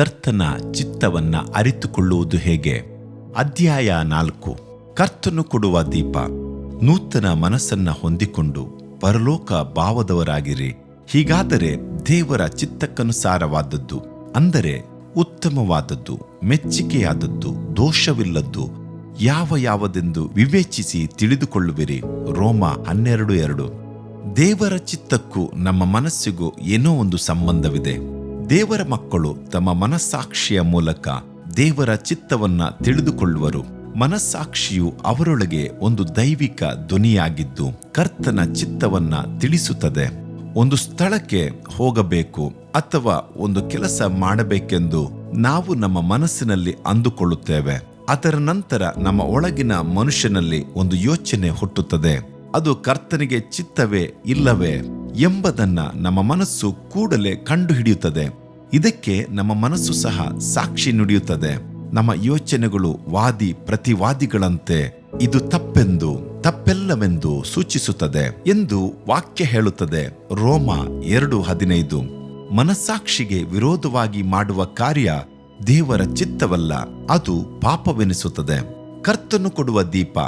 ಕರ್ತನ ಚಿತ್ತವನ್ನ ಅರಿತುಕೊಳ್ಳುವುದು ಹೇಗೆ? ಅಧ್ಯಾಯ ನಾಲ್ಕು. ಕರ್ತನು ಕೊಡುವ ದೀಪ. ನೂತನ ಮನಸ್ಸನ್ನ ಹೊಂದಿಕೊಂಡು ಪರಲೋಕ ಭಾವದವರಾಗಿರಿ. ಹೀಗಾದರೆ ದೇವರ ಚಿತ್ತಕ್ಕನುಸಾರವಾದದ್ದು, ಅಂದರೆ ಉತ್ತಮವಾದದ್ದು, ಮೆಚ್ಚಿಕೆಯಾದದ್ದು, ದೋಷವಿಲ್ಲದ್ದು, ಯಾವ ಯಾವದೆಂದು ವಿವೇಚಿಸಿ ತಿಳಿದುಕೊಳ್ಳುವಿರಿ. ರೋಮ ಹನ್ನೆರಡು ಎರಡು. ದೇವರ ಚಿತ್ತಕ್ಕೂ ನಮ್ಮ ಮನಸ್ಸಿಗೂ ಏನೋ ಒಂದು ಸಂಬಂಧವಿದೆ. ದೇವರ ಮಕ್ಕಳು ತಮ್ಮ ಮನಸ್ಸಾಕ್ಷಿಯ ಮೂಲಕ ದೇವರ ಚಿತ್ತವನ್ನ ತಿಳಿದುಕೊಳ್ಳುವರು. ಮನಸ್ಸಾಕ್ಷಿಯು ಅವರೊಳಗೆ ಒಂದು ದೈವಿಕ ಧ್ವನಿಯಾಗಿದ್ದು ಕರ್ತನ ಚಿತ್ತವನ್ನ ತಿಳಿಸುತ್ತದೆ. ಒಂದು ಸ್ಥಳಕ್ಕೆ ಹೋಗಬೇಕು ಅಥವಾ ಒಂದು ಕೆಲಸ ಮಾಡಬೇಕೆಂದು ನಾವು ನಮ್ಮ ಮನಸ್ಸಿನಲ್ಲಿ ಅಂದುಕೊಳ್ಳುತ್ತೇವೆ. ಅದರ ನಂತರ ನಮ್ಮ ಒಳಗಿನ ಮನುಷ್ಯನಲ್ಲಿ ಒಂದು ಯೋಚನೆ ಹುಟ್ಟುತ್ತದೆ. ಅದು ಕರ್ತನಿಗೆ ಚಿತ್ತವೇ ಇಲ್ಲವೇ ಎಂಬುದನ್ನ ನಮ್ಮ ಮನಸ್ಸು ಕೂಡಲೇ ಕಂಡುಹಿಡಿಯುತ್ತದೆ. ಇದಕ್ಕೆ ನಮ್ಮ ಮನಸ್ಸು ಸಹ ಸಾಕ್ಷಿ ನುಡಿಯುತ್ತದೆ. ನಮ್ಮ ಯೋಚನೆಗಳು ವಾದಿ ಪ್ರತಿವಾದಿಗಳಂತೆ ಇದು ತಪ್ಪೆಂದು, ತಪ್ಪೆಲ್ಲವೆಂದು ಸೂಚಿಸುತ್ತದೆ ಎಂದು ವಾಕ್ಯ ಹೇಳುತ್ತದೆ. ರೋಮ ಎರಡು ಹದಿನೈದು. ಮನಸ್ಸಾಕ್ಷಿಗೆ ವಿರೋಧವಾಗಿ ಮಾಡುವ ಕಾರ್ಯ ದೇವರ ಚಿತ್ತವಲ್ಲ, ಅದು ಪಾಪವೆನಿಸುತ್ತದೆ. ಕರ್ತನು ಕೊಡುವ ದೀಪ.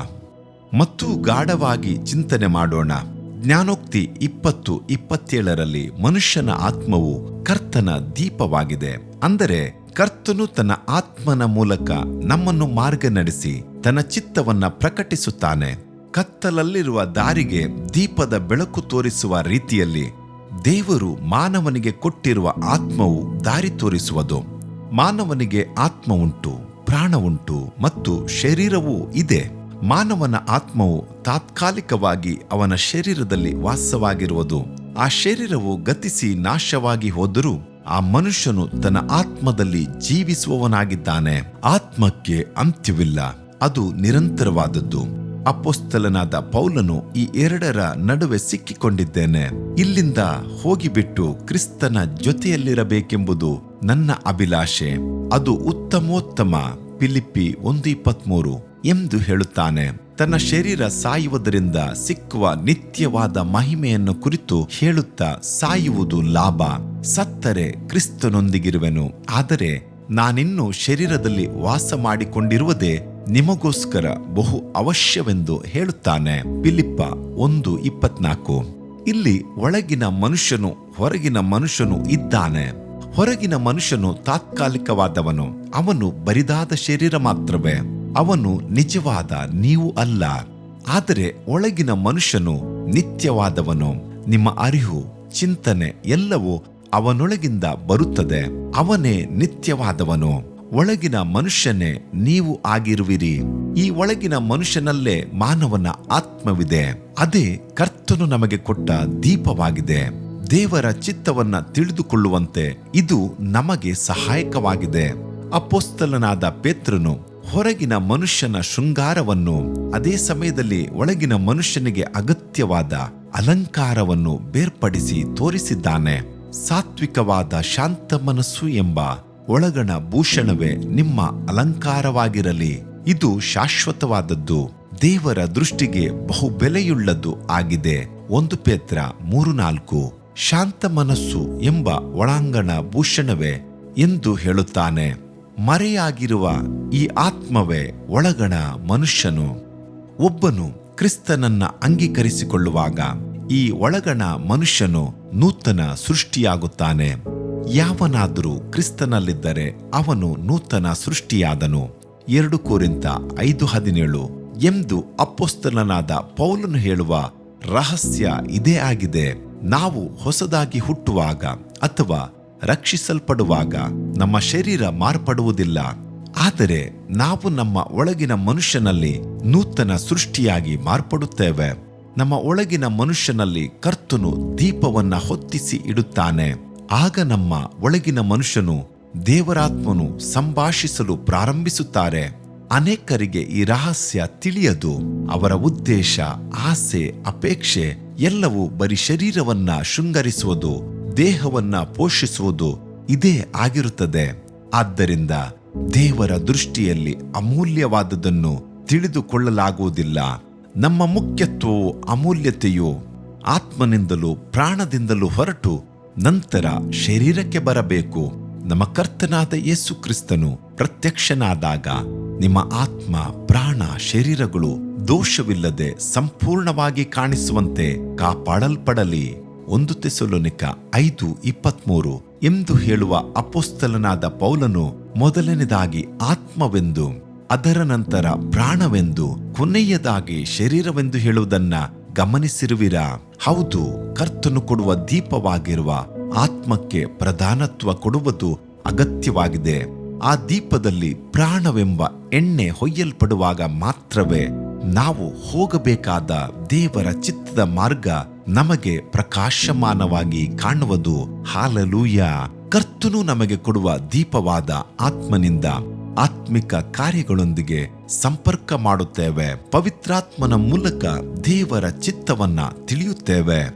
ಮತ್ತು ಗಾಢವಾಗಿ ಚಿಂತನೆ ಮಾಡೋಣ. ಜ್ಞಾನೋಕ್ತಿ ಇಪ್ಪತ್ತು ಇಪ್ಪತ್ತೇಳರಲ್ಲಿ ಮನುಷ್ಯನ ಆತ್ಮವು ಕರ್ತನ ದೀಪವಾಗಿದೆ. ಅಂದರೆ ಕರ್ತನು ತನ್ನ ಆತ್ಮನ ಮೂಲಕ ನಮ್ಮನ್ನು ಮಾರ್ಗ ನಡೆಸಿ ತನ್ನ ಚಿತ್ತವನ್ನ ಪ್ರಕಟಿಸುತ್ತಾನೆ. ಕತ್ತಲಲ್ಲಿರುವ ದಾರಿಗೆ ದೀಪದ ಬೆಳಕು ತೋರಿಸುವ ರೀತಿಯಲ್ಲಿ ದೇವರು ಮಾನವನಿಗೆ ಕೊಟ್ಟಿರುವ ಆತ್ಮವು ದಾರಿ ತೋರಿಸುವುದು. ಮಾನವನಿಗೆ ಆತ್ಮ ಉಂಟು ಪ್ರಾಣ ಉಂಟು ಮತ್ತು ಶರೀರವೂ ಇದೆ. ಮಾನವನ ಆತ್ಮವು ತಾತ್ಕಾಲಿಕವಾಗಿ ಅವನ ಶರೀರದಲ್ಲಿ ವಾಸವಾಗಿರುವುದು. ಆ ಶರೀರವು ಗತಿಸಿ ನಾಶವಾಗಿ ಹೋದರೂ ಆ ಮನುಷ್ಯನು ತನ್ನ ಆತ್ಮದಲ್ಲಿ ಜೀವಿಸುವವನಾಗಿದ್ದಾನೆ. ಆತ್ಮಕ್ಕೆ ಅಂತ್ಯವಿಲ್ಲ, ಅದು ನಿರಂತರವಾದದ್ದು. ಅಪೋಸ್ತಲನಾದ ಪೌಲನು ಈ ಎರಡರ ನಡುವೆ ಸಿಕ್ಕಿಕೊಂಡಿದ್ದೇನೆ. ಇಲ್ಲಿಂದ ಹೋಗಿಬಿಟ್ಟು ಕ್ರಿಸ್ತನ ಜೊತೆಯಲ್ಲಿರಬೇಕೆಂಬುದು ನನ್ನ ಅಭಿಲಾಷೆ. ಅದು ಉತ್ತಮೋತ್ತಮ. ಪಿಲಿಪ್ಪಿ ಒಂದು ಇಪ್ಪತ್ಮೂರು ಎಂದು ಹೇಳುತ್ತಾನೆ. ತನ್ನ ಶರೀರ ಸಾಯುವುದರಿಂದ ಸಿಕ್ಕುವ ನಿತ್ಯವಾದ ಮಹಿಮೆಯನ್ನು ಕುರಿತು ಹೇಳುತ್ತಾ ಸಾಯುವುದು ಲಾಭ. ಸತ್ತರೆ ಕ್ರಿಸ್ತನೊಂದಿಗಿರುವೆನು. ಆದರೆ ನಾನಿನ್ನು ಶರೀರದಲ್ಲಿ ವಾಸ ಮಾಡಿಕೊಂಡಿರುವುದೇ ನಿಮಗೋಸ್ಕರ ಬಹು ಅವಶ್ಯವೆಂದು ಹೇಳುತ್ತಾನೆ. ಪಿಲಿಪ್ಪ ಒಂದು ಇಪ್ಪತ್ನಾಲ್ಕು. ಇಲ್ಲಿ ಒಳಗಿನ ಮನುಷ್ಯನು ಹೊರಗಿನ ಮನುಷ್ಯನು ಇದ್ದಾನೆ. ಹೊರಗಿನ ಮನುಷ್ಯನು ತಾತ್ಕಾಲಿಕವಾದವನು. ಅವನು ಬರಿದಾದ ಶರೀರ ಮಾತ್ರವೇ. ಅವನು ನಿಜವಾದ ನೀವು ಅಲ್ಲ, ಆದರೆ ಒಳಗಿನ ಮನುಷ್ಯನು ನಿತ್ಯವಾದವನು. ನಿಮ್ಮ ಅರಿವು, ಚಿಂತನೆ ಎಲ್ಲವೂ ಅವನೊಳಗಿಂದ ಬರುತ್ತದೆ. ಅವನೇ ನಿತ್ಯವಾದವನು. ಒಳಗಿನ ಮನುಷ್ಯನೇ ನೀವು ಆಗಿರುವಿರಿ. ಈ ಒಳಗಿನ ಮನುಷ್ಯನಲ್ಲೇ ಮಾನವನ ಆತ್ಮವಿದೆ. ಅದೇ ಕರ್ತನು ನಮಗೆ ಕೊಟ್ಟ ದೀಪವಾಗಿದೆ. ದೇವರ ಚಿತ್ತವನ್ನ ತಿಳಿದುಕೊಳ್ಳುವಂತೆ ಇದು ನಮಗೆ ಸಹಾಯಕವಾಗಿದೆ. ಅಪೋಸ್ತಲನಾದ ಪೇತ್ರನು ಹೊರಗಿನ ಮನುಷ್ಯನ ಶೃಂಗಾರವನ್ನು ಅದೇ ಸಮಯದಲ್ಲಿ ಒಳಗಿನ ಮನುಷ್ಯನಿಗೆ ಅಗತ್ಯವಾದ ಅಲಂಕಾರವನ್ನು ಬೇರ್ಪಡಿಸಿ ತೋರಿಸಿದ್ದಾನೆ. ಸಾತ್ವಿಕವಾದ ಶಾಂತ ಮನಸ್ಸು ಎಂಬ ಒಳಗಣ ಭೂಷಣವೇ ನಿಮ್ಮ ಅಲಂಕಾರವಾಗಿರಲಿ. ಇದು ಶಾಶ್ವತವಾದದ್ದು. ದೇವರ ದೃಷ್ಟಿಗೆ ಬಹು ಬೆಲೆಯುಳ್ಳದ್ದು ಆಗಿದೆ. ಒಂದು ಪೇತ್ರ ಮೂರು ನಾಲ್ಕು. ಶಾಂತ ಮನಸ್ಸು ಎಂಬ ಒಳಾಂಗಣ ಭೂಷಣವೇ ಎಂದು ಹೇಳುತ್ತಾನೆ. ಮರೆಯಾಗಿರುವ ಈ ಆತ್ಮವೇ ಒಳಗಣ ಮನುಷ್ಯನು. ಒಬ್ಬನು ಕ್ರಿಸ್ತನನ್ನ ಅಂಗೀಕರಿಸಿಕೊಳ್ಳುವಾಗ ಈ ಒಳಗಣ ಮನುಷ್ಯನು ನೂತನ ಸೃಷ್ಟಿಯಾಗುತ್ತಾನೆ. ಯಾವನಾದರೂ ಕ್ರಿಸ್ತನಲ್ಲಿದ್ದರೆ ಅವನು ನೂತನ ಸೃಷ್ಟಿಯಾದನು. ಎರಡು ಕೋರಿಂತ ಐದು ಹದಿನೇಳು ಎಂದು ಅಪ್ಪೊಸ್ತಲನಾದ ಪೌಲನು ಹೇಳುವ ರಹಸ್ಯ ಇದೇ ಆಗಿದೆ. ನಾವು ಹೊಸದಾಗಿ ಹುಟ್ಟುವಾಗ ಅಥವಾ ರಕ್ಷಿಸಲ್ಪಡುವಾಗ ನಮ್ಮ ಶರೀರ ಮಾರ್ಪಡುವುದಿಲ್ಲ. ಆದರೆ ನಾವು ನಮ್ಮ ಒಳಗಿನ ಮನುಷ್ಯನಲ್ಲಿ ನೂತನ ಸೃಷ್ಟಿಯಾಗಿ ಮಾರ್ಪಡುತ್ತೇವೆ. ನಮ್ಮ ಒಳಗಿನ ಮನುಷ್ಯನಲ್ಲಿ ಕರ್ತನು ದೀಪವನ್ನ ಹೊತ್ತಿಸಿ ಇಡುತ್ತಾನೆ. ಆಗ ನಮ್ಮ ಒಳಗಿನ ಮನುಷ್ಯನು ದೇವರಾತ್ಮನು ಸಂಭಾಷಿಸಲು ಪ್ರಾರಂಭಿಸುತ್ತಾರೆ. ಅನೇಕರಿಗೆ ಈ ರಹಸ್ಯ ತಿಳಿಯದು. ಅವರ ಉದ್ದೇಶ, ಆಸೆ, ಅಪೇಕ್ಷೆ ಎಲ್ಲವೂ ಬರೀ ಶರೀರವನ್ನ ಶೃಂಗರಿಸುವುದು. ದೇಹವನ್ನ ಪೋಷಿಸುವುದು ಇದೇ ಆಗಿರುತ್ತದೆ. ಆದ್ದರಿಂದ ದೇವರ ದೃಷ್ಟಿಯಲ್ಲಿ ಅಮೂಲ್ಯವಾದದನ್ನು ತಿಳಿದುಕೊಳ್ಳಲಾಗುವುದಿಲ್ಲ. ನಮ್ಮ ಮುಖ್ಯತ್ವವು ಅಮೂಲ್ಯತೆಯು ಆತ್ಮನಿಂದಲೂ ಪ್ರಾಣದಿಂದಲೂ ಹೊರಟು ನಂತರ ಶರೀರಕ್ಕೆ ಬರಬೇಕು. ನಮ್ಮ ಕರ್ತನಾದ ಯೇಸು ಕ್ರಿಸ್ತನು ಪ್ರತ್ಯಕ್ಷನಾದಾಗ ನಿಮ್ಮ ಆತ್ಮ, ಪ್ರಾಣ, ಶರೀರಗಳು ದೋಷವಿಲ್ಲದೆ ಸಂಪೂರ್ಣವಾಗಿ ಕಾಣಿಸುವಂತೆ ಕಾಪಾಡಲ್ಪಡಲಿ. ಒಂದು ತೆಸಲೋನಿಕ ಐದು ಇಪ್ಪತ್ಮೂರು ಎಂದು ಹೇಳುವ ಅಪೋಸ್ತಲನಾದ ಪೌಲನು ಮೊದಲನೇದಾಗಿ ಆತ್ಮವೆಂದು, ಅದರ ನಂತರ ಪ್ರಾಣವೆಂದು, ಕೊನೆಯದಾಗಿ ಶರೀರವೆಂದು ಹೇಳುವುದನ್ನ ಗಮನಿಸಿರುವಿರಾ? ಹೌದು, ಕರ್ತನು ಕೊಡುವ ದೀಪವಾಗಿರುವ ಆತ್ಮಕ್ಕೆ ಪ್ರಧಾನತ್ವ ಕೊಡುವುದು ಅಗತ್ಯವಾಗಿದೆ. ಆ ದೀಪದಲ್ಲಿ ಪ್ರಾಣವೆಂಬ ಎಣ್ಣೆ ಹೊಯ್ಯಲ್ಪಡುವಾಗ ಮಾತ್ರವೇ ನಾವು ಹೋಗಬೇಕಾದ ದೇವರ ಚಿತ್ತದ ಮಾರ್ಗ ನಮಗೆ ಪ್ರಕಾಶಮಾನವಾಗಿ ಕಾಣುವುದು. ಹಾಲಲೂಯ. ಕರ್ತನು ನಮಗೆ ಕೊಡುವ ದೀಪವಾದ ಆತ್ಮನಿಂದ ಆತ್ಮಿಕ ಕಾರ್ಯಗಳೊಂದಿಗೆ ಸಂಪರ್ಕ ಮಾಡುತ್ತೇವೆ. ಪವಿತ್ರಾತ್ಮನ ಮೂಲಕ ದೇವರ ಚಿತ್ತವನ್ನ ತಿಳಿಯುತ್ತೇವೆ.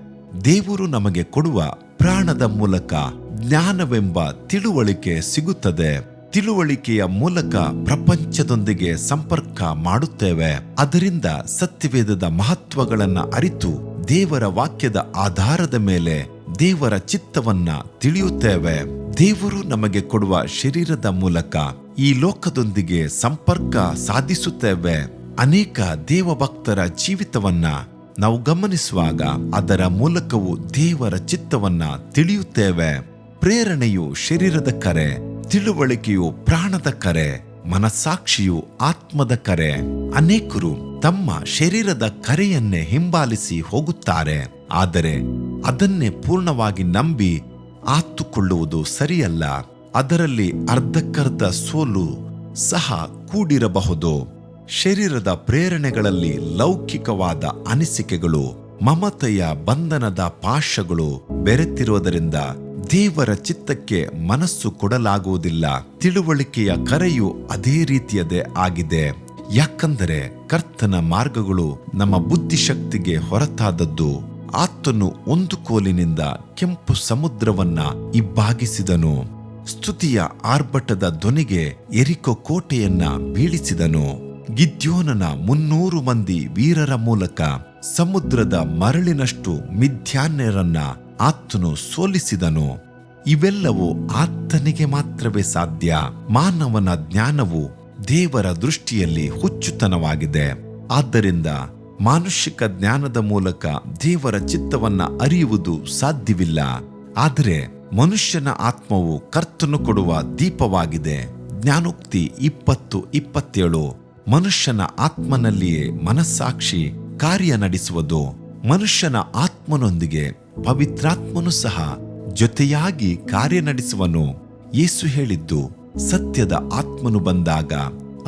ದೇವರು ನಮಗೆ ಕೊಡುವ ಪ್ರಾಣದ ಮೂಲಕ ಜ್ಞಾನವೆಂಬ ತಿಳುವಳಿಕೆ ಸಿಗುತ್ತದೆ. ತಿಳುವಳಿಕೆಯ ಮೂಲಕ ಪ್ರಪಂಚದೊಂದಿಗೆ ಸಂಪರ್ಕ ಮಾಡುತ್ತೇವೆ. ಅದರಿಂದ ಸತ್ಯವೇದದ ಮಹತ್ವಗಳನ್ನು ಅರಿತು ದೇವರ ವಾಕ್ಯದ ಆಧಾರದ ಮೇಲೆ ದೇವರ ಚಿತ್ತವನ್ನ ತಿಳಿಯುತ್ತೇವೆ. ದೇವರು ನಮಗೆ ಕೊಡುವ ಶರೀರದ ಮೂಲಕ ಈ ಲೋಕದೊಂದಿಗೆ ಸಂಪರ್ಕ ಸಾಧಿಸುತ್ತೇವೆ. ಅನೇಕ ದೇವಭಕ್ತರ ಜೀವಿತವನ್ನ ನಾವು ಗಮನಿಸುವಾಗ ಅದರ ಮೂಲಕವೂ ದೇವರ ಚಿತ್ತವನ್ನ ತಿಳಿಯುತ್ತೇವೆ. ಪ್ರೇರಣೆಯು ಶರೀರದ ಕರೆ, ತಿಳುವಳಿಕೆಯು ಪ್ರಾಣದ ಕರೆ, ಮನಸ್ಸಾಕ್ಷಿಯು ಆತ್ಮದ ಕರೆ. ಅನೇಕರು ತಮ್ಮ ಶರೀರದ ಕರೆಯನ್ನೇ ಹಿಂಬಾಲಿಸಿ ಹೋಗುತ್ತಾರೆ. ಆದರೆ ಅದನ್ನೇ ಪೂರ್ಣವಾಗಿ ನಂಬಿ ಆತುಕೊಳ್ಳುವುದು ಸರಿಯಲ್ಲ. ಅದರಲ್ಲಿ ಅರ್ಧಕ್ಕರ್ಧ ಸೋಲು ಸಹ ಕೂಡಿರಬಹುದು. ಶರೀರದ ಪ್ರೇರಣೆಗಳಲ್ಲಿ ಲೌಕಿಕವಾದ ಅನಿಸಿಕೆಗಳು, ಮಮತೆಯ ಬಂಧನದ ಪಾಶಗಳು ಬೆರೆತಿರುವುದರಿಂದ ದೇವರ ಚಿತ್ತಕ್ಕೆ ಮನಸ್ಸು ಕೊಡಲಾಗುವುದಿಲ್ಲ. ತಿಳುವಳಿಕೆಯ ಕರೆಯು ಅದೇ ರೀತಿಯದೇ ಆಗಿದೆ. ಯಾಕಂದರೆ ಕರ್ತನ ಮಾರ್ಗಗಳು ನಮ್ಮ ಬುದ್ಧಿಶಕ್ತಿಗೆ ಹೊರತಾದದ್ದು. ಆತನು ಒಂದು ಕೋಲಿನಿಂದ ಕೆಂಪು ಸಮುದ್ರವನ್ನ ಇಬ್ಬಾಗಿಸಿದನು ಸ್ತುತಿಯ ಆರ್ಭಟದ ಧ್ವನಿಗೆ ಎರಿಕೋ ಕೋಟೆಯನ್ನ ಬೀಳಿಸಿದನು. ಗಿದ್ಯೋನನ ಮುನ್ನೂರು ಮಂದಿ ವೀರರ ಮೂಲಕ ಸಮುದ್ರದ ಮರಳಿನಷ್ಟು ಮಿಥ್ಯಾನ್ಯರನ್ನ ಆತನು ಸೋಲಿಸಿದನು. ಇವೆಲ್ಲವೂ ಆತನಿಗೆ ಮಾತ್ರವೇ ಸಾಧ್ಯ. ಮಾನವನ ಜ್ಞಾನವು ದೇವರ ದೃಷ್ಟಿಯಲ್ಲಿ ಹುಚ್ಚುತನವಾಗಿದೆ. ಆದ್ದರಿಂದ ಮಾನುಷಿಕ ಜ್ಞಾನದ ಮೂಲಕ ದೇವರ ಚಿತ್ತವನ್ನ ಅರಿಯುವುದು ಸಾಧ್ಯವಿಲ್ಲ. ಆದರೆ ಮನುಷ್ಯನ ಆತ್ಮವು ಕರ್ತನು ಕೊಡುವ ದೀಪವಾಗಿದೆ. ಜ್ಞಾನೋಕ್ತಿ ಇಪ್ಪತ್ತು ಇಪ್ಪತ್ತೇಳು. ಮನುಷ್ಯನ ಆತ್ಮನಲ್ಲಿಯೇ ಮನಸ್ಸಾಕ್ಷಿ ಕಾರ್ಯ ನಡೆಸುವುದು. ಮನುಷ್ಯನ ಆತ್ಮನೊಂದಿಗೆ ಪವಿತ್ರಾತ್ಮನು ಸಹ ಜೊತೆಯಾಗಿ ಕಾರ್ಯ ನಡೆಸುವನು. ಯೇಸು ಹೇಳಿದ್ದು ಸತ್ಯದ ಆತ್ಮನು ಬಂದಾಗ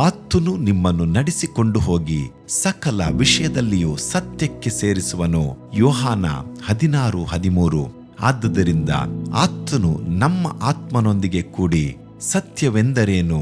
ಆತನು ನಿಮ್ಮನ್ನು ನಡೆಸಿಕೊಂಡು ಹೋಗಿ ಸಕಲ ವಿಷಯದಲ್ಲಿಯೂ ಸತ್ಯಕ್ಕೆ ಸೇರಿಸುವನು. ಯೋಹಾನ ಹದಿನಾರು, ಹದಿಮೂರು. ಆದ್ದರಿಂದ ಆತನು ನಮ್ಮ ಆತ್ಮನೊಂದಿಗೆ ಕೂಡಿ ಸತ್ಯವೆಂದರೇನು,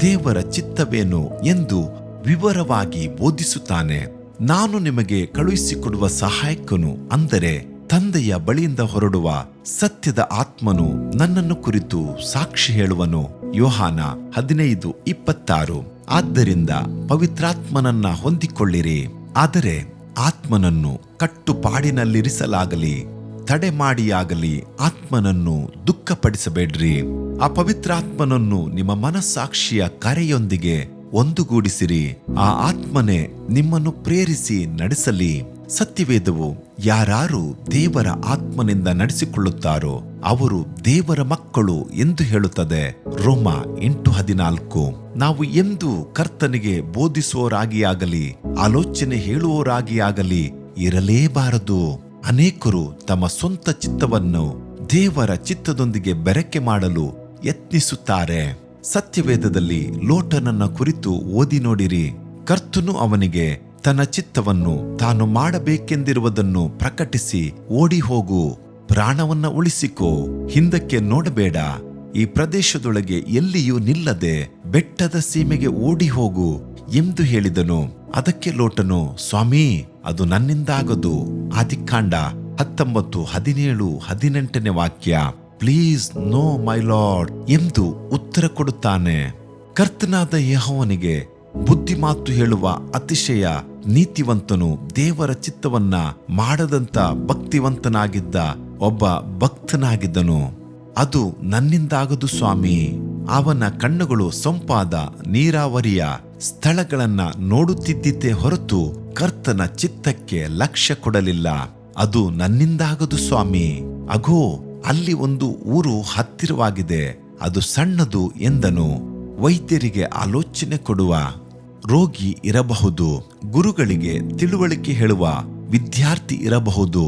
ದೇವರ ಚಿತ್ತವೇನು ಎಂದು ವಿವರವಾಗಿ ಬೋಧಿಸುತ್ತಾನೆ. ನಾನು ನಿಮಗೆ ಕಳುಹಿಸಿಕೊಡುವ ಸಹಾಯಕನು ಅಂದರೆ ತಂದೆಯ ಬಳಿಯಿಂದ ಹೊರಡುವ ಸತ್ಯದ ಆತ್ಮನು ನನ್ನನ್ನು ಕುರಿತು ಸಾಕ್ಷಿ ಹೇಳುವನು. ಯೋಹಾನ ಹದಿನೈದು ಇಪ್ಪತ್ತಾರು. ಆದ್ದರಿಂದ ಪವಿತ್ರಾತ್ಮನನ್ನ ಹೊಂದಿಕೊಳ್ಳಿರಿ. ಆದರೆ ಆತ್ಮನನ್ನು ಕಟ್ಟುಪಾಡಿನಲ್ಲಿರಿಸಲಾಗಲಿ ತಡೆ ಮಾಡಿಯಾಗಲಿ ಆತ್ಮನನ್ನು ದುಃಖಪಡಿಸಬೇಡ್ರಿ. ಆ ಪವಿತ್ರಾತ್ಮನನ್ನು ನಿಮ್ಮ ಮನಸ್ಸಾಕ್ಷಿಯ ಕರೆಯೊಂದಿಗೆ ಒಂದುಗೂಡಿಸಿರಿ. ಆ ಆತ್ಮನೇ ನಿಮ್ಮನ್ನು ಪ್ರೇರಿಸಿ ನಡೆಸಲಿ. ಸತ್ಯವೇದವು ಯಾರಾರು ದೇವರ ಆತ್ಮನಿಂದ ನಡೆಸಿಕೊಳ್ಳುತ್ತಾರೋ ಅವರು ದೇವರ ಮಕ್ಕಳು ಎಂದು ಹೇಳುತ್ತದೆ. ರೋಮ ಎಂಟು ಹದಿನಾಲ್ಕು. ನಾವು ಎಂದು ಕರ್ತನಿಗೆ ಬೋಧಿಸುವವರಾಗಿಯಾಗಲಿ, ಆಲೋಚನೆ ಹೇಳುವವರಾಗಿಯಾಗಲಿ ಇರಲೇಬಾರದು. ಅನೇಕರು ತಮ್ಮ ಸ್ವಂತ ಚಿತ್ತವನ್ನು ದೇವರ ಚಿತ್ತದೊಂದಿಗೆ ಬೆರಕೆ ಮಾಡಲು ಯತ್ನಿಸುತ್ತಾರೆ. ಸತ್ಯವೇದದಲ್ಲಿ ಲೋಟನನ್ನ ಕುರಿತು ಓದಿ ನೋಡಿರಿ. ಕರ್ತನು ಅವನಿಗೆ ತನ್ನ ಚಿತ್ತವನ್ನು ತಾನು ಮಾಡಬೇಕೆಂದಿರುವುದನ್ನು ಪ್ರಕಟಿಸಿ ಓಡಿ ಹೋಗು ಪ್ರಾಣವನ್ನ ಉಳಿಸಿಕೋ, ಹಿಂದಕ್ಕೆ ನೋಡಬೇಡ. ಈ ಪ್ರದೇಶದೊಳಗೆ ಎಲ್ಲಿಯೂ ನಿಲ್ಲದೆ ಬೆಟ್ಟದ ಸೀಮೆಗೆ ಓಡಿ ಹೋಗು ಎಂದು ಹೇಳಿದನು. ಅದಕ್ಕೆ ಲೋಟನು, ಸ್ವಾಮಿ, ಅದು ನನ್ನಿಂದಾಗದು. ಆದಿಕಾಂಡ ಹತ್ತೊಂಬತ್ತು ಹದಿನೇಳು ಹದಿನೆಂಟನೇ ವಾಕ್ಯ. ಪ್ಲೀಸ್ ನೋ, ಮೈ ಲಾರ್ಡ್, ಎಂದು ಉತ್ತರ ಕೊಡುತ್ತಾನೆ. ಕರ್ತನಾದ ಯಹೋವನಿಗೆ ಬುದ್ಧಿ ಮಾತು ಹೇಳುವ ಅತಿಶಯ ನೀತಿವಂತನು ದೇವರ ಚಿತ್ತವನ್ನ ಮಾಡದಂತ ಭಕ್ತಿವಂತನಾಗಿದ್ದ ಒಬ್ಬ ಭಕ್ತನಾಗಿದ್ದನು. ಅದು ನನ್ನಿಂದಾಗದು ಸ್ವಾಮಿ. ಅವನ ಕಣ್ಣುಗಳು ಸೊಂಪಾದ ನೀರಾವರಿಯ ಸ್ಥಳಗಳನ್ನ ನೋಡುತ್ತಿದ್ದಿದ್ದೇ ಹೊರತು ಕರ್ತನ ಚಿತ್ತಕ್ಕೆ ಲಕ್ಷ್ಯ ಕೊಡಲಿಲ್ಲ. ಅದು ನನ್ನಿಂದಾಗದು ಸ್ವಾಮಿ. ಅಗೋ, ಅಲ್ಲಿ ಒಂದು ಊರು ಹತ್ತಿರವಾಗಿದೆ. ಅದು ಸಣ್ಣದು ಎಂದನು. ವೈದ್ಯರಿಗೆ ಆಲೋಚನೆ ಕೊಡುವ ರೋಗಿ ಇರಬಹುದು, ಗುರುಗಳಿಗೆ ತಿಳುವಳಿಕೆ ಹೇಳುವ ವಿದ್ಯಾರ್ಥಿ ಇರಬಹುದು,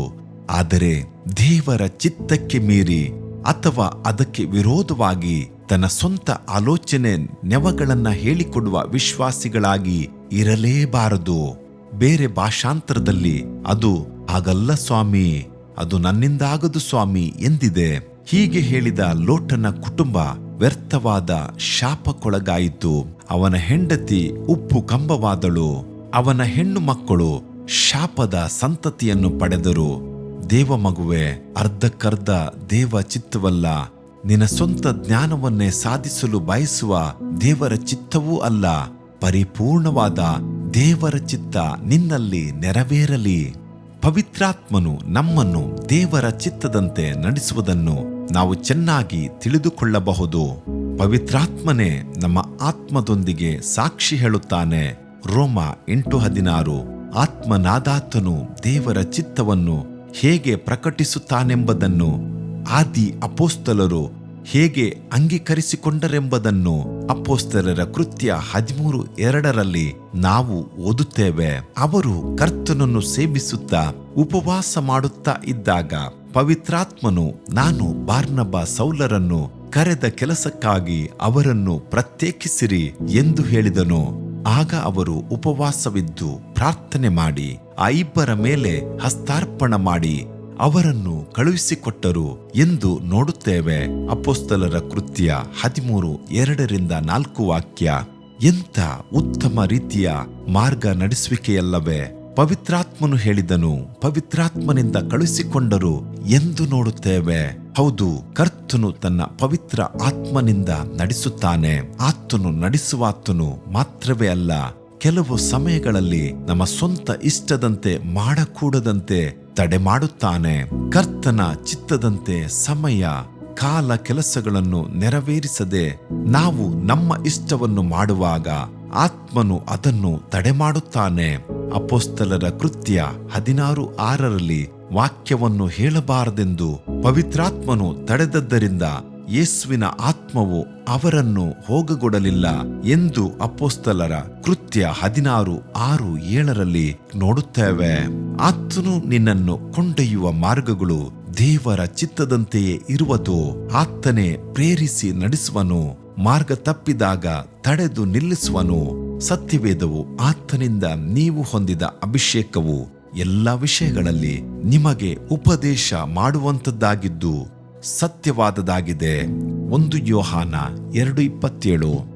ಆದರೆ ದೇವರ ಚಿತ್ತಕ್ಕೆ ಮೀರಿ ಅಥವಾ ಅದಕ್ಕೆ ವಿರೋಧವಾಗಿ ತನ್ನ ಸ್ವಂತ ಆಲೋಚನೆ ನೆವಗಳನ್ನ ಹೇಳಿಕೊಡುವ ವಿಶ್ವಾಸಿಗಳಾಗಿ ಇರಲೇಬಾರದು. ಬೇರೆ ಭಾಷಾಂತರದಲ್ಲಿ ಅದು, ಹಾಗಲ್ಲ ಸ್ವಾಮಿ, ಅದು ನನ್ನಿಂದಾಗದು ಸ್ವಾಮಿ ಎಂದಿದೆ. ಹೀಗೆ ಹೇಳಿದ ಲೋಟನ ಕುಟುಂಬ ವ್ಯರ್ಥವಾದ ಶಾಪಕ್ಕೊಳಗಾಯಿತು. ಅವನ ಹೆಂಡತಿ ಉಪ್ಪು ಕಂಬವಾದಳು. ಅವನ ಹೆಣ್ಣು ಮಕ್ಕಳು ಶಾಪದ ಸಂತತಿಯನ್ನು ಪಡೆದರು. ದೇವ ಮಗುವೆ ಅರ್ಧಕ್ಕರ್ಧ ದೇವ ಚಿತ್ತವಲ್ಲ. ನಿನ್ನ ಸ್ವಂತ ಜ್ಞಾನವನ್ನೇ ಸಾಧಿಸಲು ಬಯಸುವ ದೇವರ ಚಿತ್ತವೂ ಅಲ್ಲ. ಪರಿಪೂರ್ಣವಾದ ದೇವರ ಚಿತ್ತ ನಿನ್ನಲ್ಲಿ ನೆರವೇರಲಿ. ಪವಿತ್ರಾತ್ಮನು ನಮ್ಮನ್ನು ದೇವರ ಚಿತ್ತದಂತೆ ನಡೆಸುವುದನ್ನು ನಾವು ಚೆನ್ನಾಗಿ ತಿಳಿದುಕೊಳ್ಳಬಹುದು. ಪವಿತ್ರಾತ್ಮನೇ ನಮ್ಮ ಆತ್ಮದೊಂದಿಗೆ ಸಾಕ್ಷಿ ಹೇಳುತ್ತಾನೆ. ರೋಮ ಎಂಟು ಹದಿನಾರು. ಆತ್ಮನಾದಾತನು ದೇವರ ಚಿತ್ತವನ್ನು ಹೇಗೆ ಪ್ರಕಟಿಸುತ್ತಾನೆಂಬುದನ್ನು, ಆದಿ ಅಪೋಸ್ತಲರು ಹೇಗೆ ಅಂಗೀಕರಿಸಿಕೊಂಡರೆಂಬುದನ್ನು ಅಪೋಸ್ತಲರ ಕೃತ್ಯ ಹದಿಮೂರು ಎರಡರಲ್ಲಿ ನಾವು ಓದುತ್ತೇವೆ. ಅವರು ಕರ್ತನನ್ನು ಸೇವಿಸುತ್ತಾ ಉಪವಾಸ ಮಾಡುತ್ತಾ ಇದ್ದಾಗ ಪವಿತ್ರಾತ್ಮನು ನಾನು ಬಾರ್ನಬ ಸೌಲರನ್ನು ಕರೆದ ಕೆಲಸಕ್ಕಾಗಿ ಅವರನ್ನು ಪ್ರತ್ಯೇಕಿಸಿರಿ ಎಂದು ಹೇಳಿದನು. ಆಗ ಅವರು ಉಪವಾಸವಿದ್ದು ಪ್ರಾರ್ಥನೆ ಮಾಡಿ, ಆ ಇಬ್ಬರ ಮೇಲೆ ಹಸ್ತಾರ್ಪಣ ಮಾಡಿ, ಅವರನ್ನು ಕಳುಹಿಸಿಕೊಟ್ಟರು ಎಂದು ನೋಡುತ್ತೇವೆ. ಅಪೋಸ್ತಲರ ಕೃತ್ಯ ಹದಿಮೂರು, ಎರಡರಿಂದ ನಾಲ್ಕು ವಾಕ್ಯ. ಎಂಥ ಉತ್ತಮ ರೀತಿಯ ಮಾರ್ಗ ನಡೆಸುವಿಕೆಯಲ್ಲವೇ. ಪವಿತ್ರಾತ್ಮನು ಹೇಳಿದನು, ಪವಿತ್ರಾತ್ಮನಿಂದ ಕಳುಹಿಸಿಕೊಂಡರು ಎಂದು ನೋಡುತ್ತೇವೆ. ಹೌದು, ಕರ್ತನು ತನ್ನ ಪವಿತ್ರ ಆತ್ಮನಿಂದ ನಡೆಸುತ್ತಾನೆ. ಆತನು ನಡೆಸುವಾತನು ಮಾತ್ರವೇ ಅಲ್ಲ, ಕೆಲವು ಸಮಯಗಳಲ್ಲಿ ನಮ್ಮ ಸ್ವಂತ ಇಷ್ಟದಂತೆ ಮಾಡಕೂಡದಂತೆ ತಡೆ ಮಾಡುತ್ತಾನೆ ಕರ್ತನ ಚಿತ್ತದಂತೆ ಸಮಯ, ಕಾಲ ಕೆಲಸಗಳನ್ನು ನೆರವೇರಿಸದೆ ನಾವು ನಮ್ಮ ಇಷ್ಟವನ್ನು ಮಾಡುವಾಗ ಆತ್ಮನು ಅದನ್ನು ತಡೆ ಮಾಡುತ್ತಾನೆ ಅಪೋಸ್ತಲರ ಕೃತ್ಯ ಹದಿನಾರು ಆರರಲ್ಲಿ ವಾಕ್ಯವನ್ನು ಹೇಳಬಾರದೆಂದು ಪವಿತ್ರಾತ್ಮನು ತಡೆದದ್ದರಿಂದ ಯೇಸುವಿನ ಆತ್ಮವು ಅವರನ್ನು ಹೋಗಗೊಡಲಿಲ್ಲ ಎಂದು ಅಪೋಸ್ತಲರ ಕೃತ್ಯ ಹದಿನಾರು ಆರು ಏಳರಲ್ಲಿ ನೋಡುತ್ತೇವೆ. ಆತನು ನಿನ್ನನ್ನು ಕೊಂಡೊಯ್ಯುವ ಮಾರ್ಗಗಳು ದೇವರ ಚಿತ್ತದಂತೆಯೇ ಇರುವುದು, ಆತನೇ ಪ್ರೇರಿಸಿ ನಡೆಸುವನು, ಮಾರ್ಗ ತಪ್ಪಿದಾಗ ತಡೆದು ನಿಲ್ಲಿಸುವನು ಸತ್ಯವೇದವು ಆತನಿಂದ ನೀವು ಹೊಂದಿದ ಅಭಿಷೇಕವು ಎಲ್ಲ ವಿಷಯಗಳಲ್ಲಿ ನಿಮಗೆ ಉಪದೇಶ ಮಾಡುವಂಥದ್ದಾಗಿದ್ದು ಸತ್ಯವಾದದಾಗಿದೆ ಒಂದು ಯೋಹಾನ ಎರಡು ಇಪ್ಪತ್ತೇಳು.